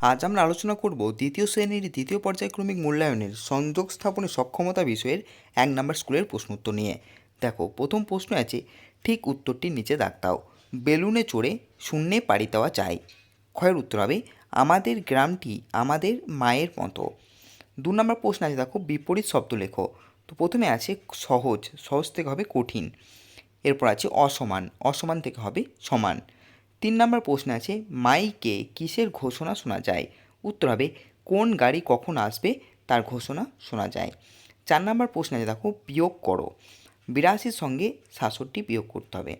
আজ আমরা আলোচনা করব দ্বিতীয় শ্রেণির দ্বিতীয় পর্যায়ক্রমিক মূল্যায়নের সংযোগ স্থাপনের সক্ষমতা বিষয়ের এক নম্বর স্কুলের প্রশ্ন উত্তর নিয়ে। দেখো, প্রথম প্রশ্ন আছে, ঠিক উত্তরটি নিচে দাগ দাও। বেলুনে চড়ে শূন্যে পাড়ি দেওয়া চাই। ক্ষয়ের উত্তর হবে, আমাদের গ্রামটি আমাদের মায়ের মতো। দু নম্বর প্রশ্ন আছে, দেখো, বিপরীত শব্দ লেখো। তো প্রথমে আছে, সহজ সহজ থেকে হবে কঠিন। এরপর আছে, অসমান। অসমান থেকে হবে সমান। তিন নম্বর প্রশ্ন আছে, মাইকে কিসের ঘোষণা শোনা যায়? উত্তর হবে, কোন গাড়ি কখন আসবে তার ঘোষণা শোনা যায়। চার নম্বর প্রশ্ন আছে, দেখো, বিয়োগ করো। বিরাশির সঙ্গে সাতষট্টি বিয়োগ করতে হবে।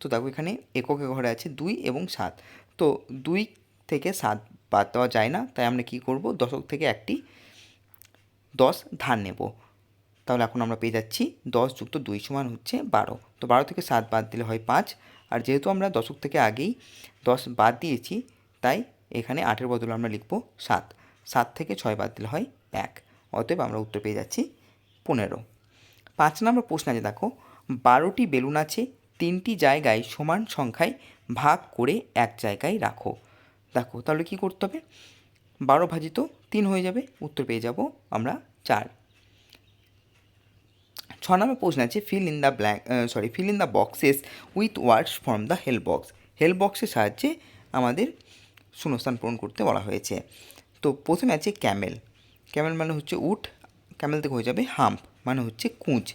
তো দেখো, এখানে এককে ঘরে আছে দুই এবং সাত। তো দুই থেকে সাত বাদ দেওয়া যায় না, তাই আমরা কী করব? দশক থেকে একটি দশ ধার নেব। তাহলে এখন আমরা পেয়ে যাচ্ছি দশ যুক্ত দুই সমান হচ্ছে বারো। তো বারো থেকে সাত বাদ দিলে হয় পাঁচ। আর যেহেতু আমরা দশক থেকে আগেই দশ বাদ দিয়েছি, তাই এখানে আটের বদলে আমরা লিখব সাত। সাত থেকে ছয় বাদ দিলে হয় এক। অতএব আমরা উত্তর পেয়ে যাচ্ছি পনেরো। পাঁচ নম্বর প্রশ্ন আছে, দেখো, বারোটি বেলুন আছে, তিনটি জায়গায় সমান সংখ্যায় ভাগ করে এক জায়গায় রাখো। দেখো, তাহলে কী করতে হবে? বারো ভাজিত তিন হয়ে যাবে, উত্তর পেয়ে যাব আমরা চার। ছ নম্বর প্রশ্ন আছে fill in the blank sorry fill in the boxes with words from the help box help বক্সের সাহায্যে আমাদের শূন্যস্থান পূরণ করতে বলা হয়েছে। তো প্রথমে আছে ক্যামেল ক্যামেল মানে হচ্ছে উট। ক্যামেল থেকে হয়ে যাবে হাম্প মানে হচ্ছে কুঁচ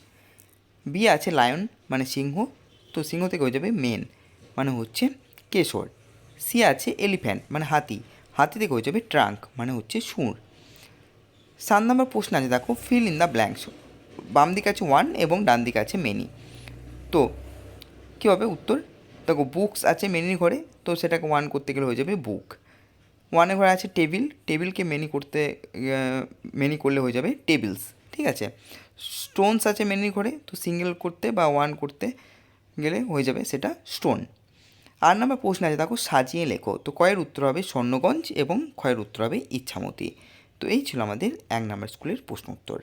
বি আছে লায়ন মানে সিংহ। তো সিংহ থেকে হয়ে যাবে মেন মানে হচ্ছে কেশর। সি আছে এলিফ্যান্ট মানে হাতি। হাতি থেকে হয়ে যাবে ট্রাঙ্ক মানে হচ্ছে সুর সাত নম্বর প্রশ্ন আছে, দেখো ফিল ইন দ্য ব্ল্যাঙ্কস বাম দিকে আছে ওয়ান এবং ডান দিকে আছে মেনি তো, কী হবে উত্তর? দেখো বুকস আছে মেনির ঘরে, তো সেটাকে ওয়ান করতে গেলে হয়ে যাবে বুক ওয়ানের ঘরে আছে টেবিল টেবিলকে মেনি করতে মেনি করলে হয়ে যাবে টেবিলস ঠিক আছে? স্টোনস আছে মেনির ঘরে, তো সিঙ্গেল করতে বা ওয়ান করতে গেলে হয়ে যাবে সেটা স্টোন আর নাম্বার প্রশ্ন আছে, দেখো, সাজিয়ে লেখো। তো কয়ের উত্তর হবে স্বর্ণগঞ্জ এবং ক্ষয়ের উত্তর হবে ইচ্ছামতি। তো এই ছিল আমাদের এক নম্বর স্কুলের প্রশ্ন উত্তর।